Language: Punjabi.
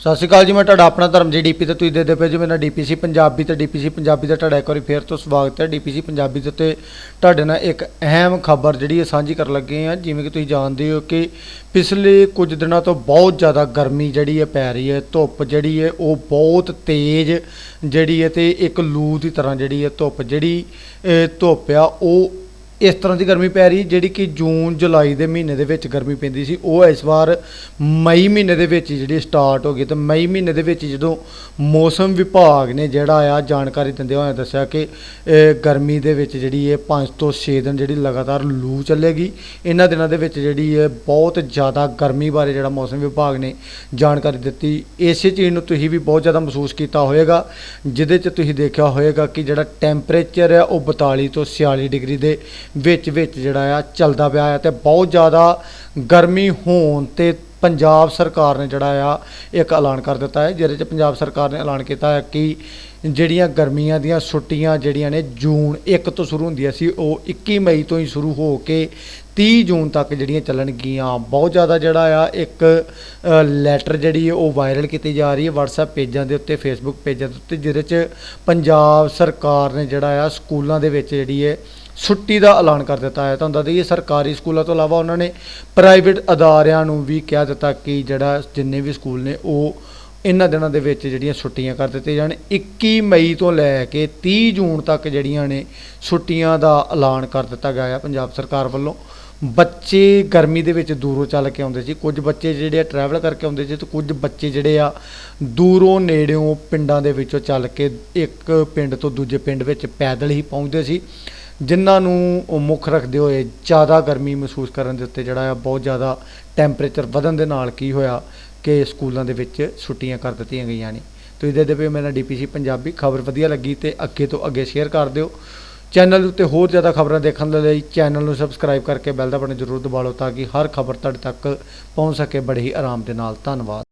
ਸਤਿ ਸ਼੍ਰੀ ਅਕਾਲ ਜੀ, ਮੈਂ ਤੁਹਾਡਾ ਆਪਣਾ ਧਰਮ ਜੀ, ਡੀਪੀ ਤੇ ਤੁਸੀਂ ਦੇਦੇ ਪਏ ਜੀ, ਮੇਰਾ ਡੀਪੀਸੀ ਪੰਜਾਬੀ ਤੇ ਡੀਪੀਸੀ ਪੰਜਾਬੀ ਦਾ ਤੁਹਾਡਾ ਇੱਕ ਵਾਰੀ ਫੇਰ ਤੋਂ ਸਵਾਗਤ ਹੈ। ਡੀਪੀਸੀ ਪੰਜਾਬੀ ਦੇ ਉੱਤੇ ਤੁਹਾਡੇ ਨਾਲ ਇੱਕ ਅਹਿਮ ਖਬਰ ਜਿਹੜੀ ਹੈ ਸਾਂਝੀ ਕਰਨ ਲੱਗੇ ਆ ਜਿਵੇਂ ਕਿ ਤੁਸੀਂ ਜਾਣਦੇ ਹੋ ਕਿ ਪਿਛਲੇ ਕੁਝ ਦਿਨਾਂ ਤੋਂ ਬਹੁਤ ਜ਼ਿਆਦਾ ਗਰਮੀ ਜਿਹੜੀ ਹੈ ਪੈ ਰਹੀ ਹੈ, ਧੁੱਪ ਜਿਹੜੀ ਹੈ ਉਹ ਬਹੁਤ ਤੇਜ਼ ਜਿਹੜੀ ਹੈ ਤੇ ਇੱਕ ਲੂ ਦੀ ਤਰ੍ਹਾਂ ਜਿਹੜੀ ਹੈ ਧੁੱਪ ਜਿਹੜੀ ਧੁੱਪ ਆ, ਉਹ ਇਸ ਤਰ੍ਹਾਂ ਦੀ ਗਰਮੀ ਪੈ ਰਹੀ, ਜਿਹੜੀ ਕਿ ਜੂਨ, ਜੁਲਾਈ ਦੇ ਮਹੀਨੇ ਦੇ ਵਿੱਚ ਗਰਮੀ ਪੈਂਦੀ ਸੀ, ਉਹ ਇਸ ਵਾਰ ਮਈ ਮਹੀਨੇ ਦੇ ਵਿੱਚ ਜਿਹੜੀ ਸਟਾਰਟ ਹੋ ਗਈ। ਤੇ ਮਈ ਮਹੀਨੇ ਦੇ ਵਿੱਚ ਜਦੋਂ ਮੌਸਮ ਵਿਭਾਗ ਨੇ ਜਿਹੜਾ ਆ ਜਾਣਕਾਰੀ ਦਿੰਦੇ ਹੋਏ ਦੱਸਿਆ ਕਿ ਗਰਮੀ ਦੇ ਵਿੱਚ ਜਿਹੜੀ ਇਹ 5 ਤੋਂ 6 ਦਿਨ ਜਿਹੜੀ ਲਗਾਤਾਰ ਲੂ ਚੱਲੇਗੀ, ਇਹਨਾਂ ਦਿਨਾਂ ਦੇ ਵਿੱਚ ਜਿਹੜੀ ਹੈ ਬਹੁਤ ਜ਼ਿਆਦਾ ਗਰਮੀ ਬਾਰੇ ਜਿਹੜਾ ਮੌਸਮ ਵਿਭਾਗ ਨੇ ਜਾਣਕਾਰੀ ਦਿੱਤੀ। ਇਸੇ ਚੀਜ਼ ਨੂੰ ਤੁਸੀਂ ਵੀ ਬਹੁਤ ਜ਼ਿਆਦਾ ਮਹਿਸੂਸ ਕੀਤਾ ਹੋਵੇਗਾ ਜਿਹਦੇ 'ਚ ਤੁਸੀਂ ਦੇਖਿਆ ਹੋਵੇਗਾ ਕਿ ਜਿਹੜਾ ਟੈਂਪਰੇਚਰ ਹੈ ਉਹ 42 ਤੋਂ 46 ਡਿਗਰੀ ਦੇ ਵਿੱਚ ਵਿੱਚ ਜਿਹੜਾ ਆ ਚੱਲਦਾ ਪਿਆ ਆ ਤੇ ਬਹੁਤ ਜ਼ਿਆਦਾ ਗਰਮੀ ਹੋਣ ਤੇ ਪੰਜਾਬ ਸਰਕਾਰ ਨੇ ਜਿਹੜਾ ਆ ਇੱਕ ਐਲਾਨ ਕਰ ਦਿੱਤਾ ਹੈ, ਜਿਹਦੇ 'ਚ ਪੰਜਾਬ ਸਰਕਾਰ ਨੇ ਐਲਾਨ ਕੀਤਾ ਹੈ ਕਿ ਜਿਹੜੀਆਂ ਗਰਮੀਆਂ ਦੀਆਂ ਛੁੱਟੀਆਂ ਜਿਹੜੀਆਂ ਨੇ ਜੂਨ 1 ਤੋਂ ਸ਼ੁਰੂ ਹੁੰਦੀਆਂ ਸੀ, ਉਹ 21 ਮਈ ਤੋਂ ਹੀ ਸ਼ੁਰੂ ਹੋ ਕੇ 30 ਜੂਨ ਤੱਕ ਜਿਹੜੀਆਂ ਚੱਲਣਗੀਆਂ। ਬਹੁਤ ਜ਼ਿਆਦਾ ਜਿਹੜਾ ਆ ਇੱਕ ਲੈਟਰ ਜਿਹੜੀ ਉਹ ਵਾਇਰਲ ਕੀਤੀ ਜਾ ਰਹੀ ਹੈ WhatsApp ਪੇਜਾਂ ਦੇ ਉੱਤੇ, Facebook ਪੇਜਾਂ ਦੇ ਉੱਤੇ, ਜਿਹਦੇ 'ਚ ਪੰਜਾਬ ਸਰਕਾਰ ਨੇ ਜਿਹੜਾ ਆ ਸਕੂਲਾਂ ਦੇ ਵਿੱਚ ਜਿਹੜੀ ਹੈ ਛੁੱਟੀ ਦਾ ਐਲਾਨ ਕਰ ਦਿੱਤਾ ਹੈ। ਤੁਹਾਨੂੰ ਦੱਸ ਦਈਏ, ਸਰਕਾਰੀ ਸਕੂਲਾਂ ਤੋਂ ਇਲਾਵਾ ਉਹਨਾਂ ਨੇ ਪ੍ਰਾਈਵੇਟ ਅਦਾਰਿਆਂ ਨੂੰ ਵੀ ਕਹਿ ਦਿੱਤਾ ਕਿ ਜਿਹੜਾ ਜਿੰਨੇ ਵੀ ਸਕੂਲ ਨੇ, ਉਹ ਇਹਨਾਂ ਦਿਨਾਂ ਦੇ ਵਿੱਚ ਜਿਹੜੀਆਂ ਛੁੱਟੀਆਂ ਕਰ ਦਿੱਤੀਆਂ ਜਾਣ। 21 ਮਈ ਤੋਂ ਲੈ ਕੇ 30 ਜੂਨ ਤੱਕ ਜਿਹੜੀਆਂ ਨੇ ਛੁੱਟੀਆਂ ਦਾ ਐਲਾਨ ਕਰ ਦਿੱਤਾ ਗਿਆ ਹੈ ਪੰਜਾਬ ਸਰਕਾਰ ਵੱਲੋਂ। ਬੱਚੇ ਗਰਮੀ ਦੇ ਵਿੱਚ ਦੂਰੋਂ ਚੱਲ ਕੇ ਆਉਂਦੇ ਸੀ। ਕੁਝ ਬੱਚੇ ਜਿਹੜੇ ਆ ਟਰੈਵਲ ਕਰਕੇ ਆਉਂਦੇ ਸੀ ਤੇ ਕੁਝ ਬੱਚੇ ਜਿਹੜੇ ਆ ਦੂਰੋਂ ਨੇੜਿਓਂ ਪਿੰਡਾਂ ਦੇ ਵਿੱਚੋਂ ਚੱਲ ਕੇ ਇੱਕ ਪਿੰਡ ਤੋਂ ਦੂਜੇ ਪਿੰਡ ਵਿੱਚ ਪੈਦਲ ਹੀ ਪਹੁੰਚਦੇ ਸੀ। ਜਿਨ੍ਹਾਂ ਨੂੰ ਉਹ ਮੁੱਖ ਰੱਖਦੇ ਹੋਏ ਜ਼ਿਆਦਾ ਗਰਮੀ ਮਹਿਸੂਸ ਕਰਨ ਦੇ ਉੱਤੇ ਜਿਹੜਾ ਆ ਬਹੁਤ ਜ਼ਿਆਦਾ ਟੈਂਪਰੇਚਰ ਵਧਣ ਦੇ ਨਾਲ ਕੀ ਹੋਇਆ ਕਿ ਸਕੂਲਾਂ ਦੇ ਵਿੱਚ ਛੁੱਟੀਆਂ ਕਰ ਦਿੱਤੀਆਂ ਗਈਆਂ ਨੇ। ਤੁਸੀਂ ਦੇਖਦੇ ਪਏ ਮੇਰਾ ਡੀਪੀਸੀ ਪੰਜਾਬੀ ਖਬਰ ਵਧੀਆ ਲੱਗੀ ਤੇ ਅੱਗੇ ਤੋਂ ਅੱਗੇ ਸ਼ੇਅਰ ਕਰ ਦਿਓ। ਚੈਨਲ ਉੱਤੇ ਹੋਰ ਜ਼ਿਆਦਾ ਖਬਰਾਂ ਦੇਖਣ ਦੇ ਲਈ ਚੈਨਲ ਨੂੰ ਸਬਸਕ੍ਰਾਈਬ ਕਰਕੇ ਬੈਲ ਦਾ ਬਟਨ ਜ਼ਰੂਰ ਦਬਾ ਲਓ ਤਾਂ ਕਿ ਹਰ ਖਬਰ ਤੁਹਾਡੇ ਤੱਕ ਪਹੁੰਚ ਸਕੇ ਬੜੇ ਹੀ ਆਰਾਮ ਦੇ ਨਾਲ। ਧੰਨਵਾਦ।